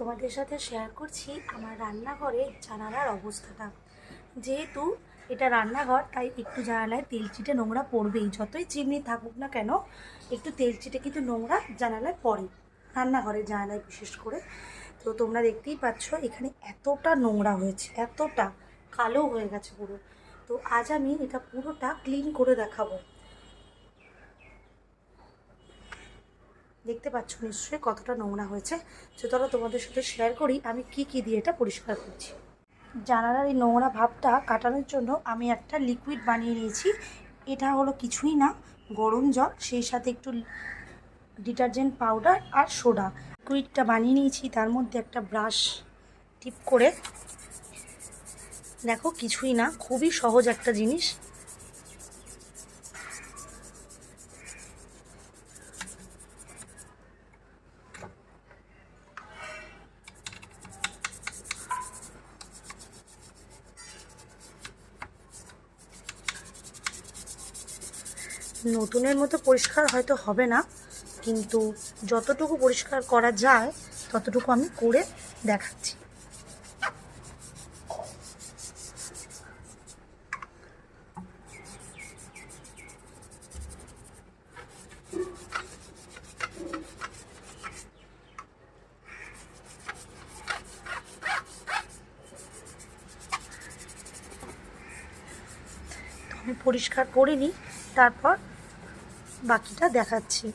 তোমাদের সাথে শেয়ার করছি আমার রান্নাঘরে জানালার অবস্থাটা। যেহেতু এটা রান্নাঘর, তাই একটু জানালায় তেল চিটে নোংরা পড়বেই। যতই চিমনি থাকুক না কেন, একটু তেল চিটে কিন্তু নোংরা জানালায় পড়ে, রান্নাঘরের জানালায় বিশেষ করে। তো তোমরা দেখতেই পাচ্ছ, এখানে এতটা নোংরা হয়েছে, এতটা কালো হয়ে গেছে পুরো। তো আজ আমি এটা পুরোটা ক্লিন করে দেখাবো। দেখতে পাচ্ছ নিশ্চয়ই কতটা নোংরা হয়েছে। চলো তোমাদের সাথে শেয়ার করি আমি কি কি দিয়ে এটা পরিষ্কার করছি। জানালার এই নোংরা ভাবটা কাটানোর জন্য আমি একটা লিকুইড বানিয়ে নিয়েছি। এটা হলো কিছুই না, গরম জল, সেই সাথে একটু ডিটারজেন্ট পাউডার আর সোডা লিকুইডটা বানিয়ে নিয়েছি, তার মধ্যে একটা ব্রাশ টিপ করে। দেখো কিছুই না, খুবই সহজ একটা জিনিস। নতুনের মতো পরিষ্কার হয়তো হবে না, কিন্তু যতটুকু পরিষ্কার করা যায়, ততটুকু আমি করে দেখাচ্ছি। পরিষ্কার করে নিই তারপর বাকিটা দেখাচ্ছি।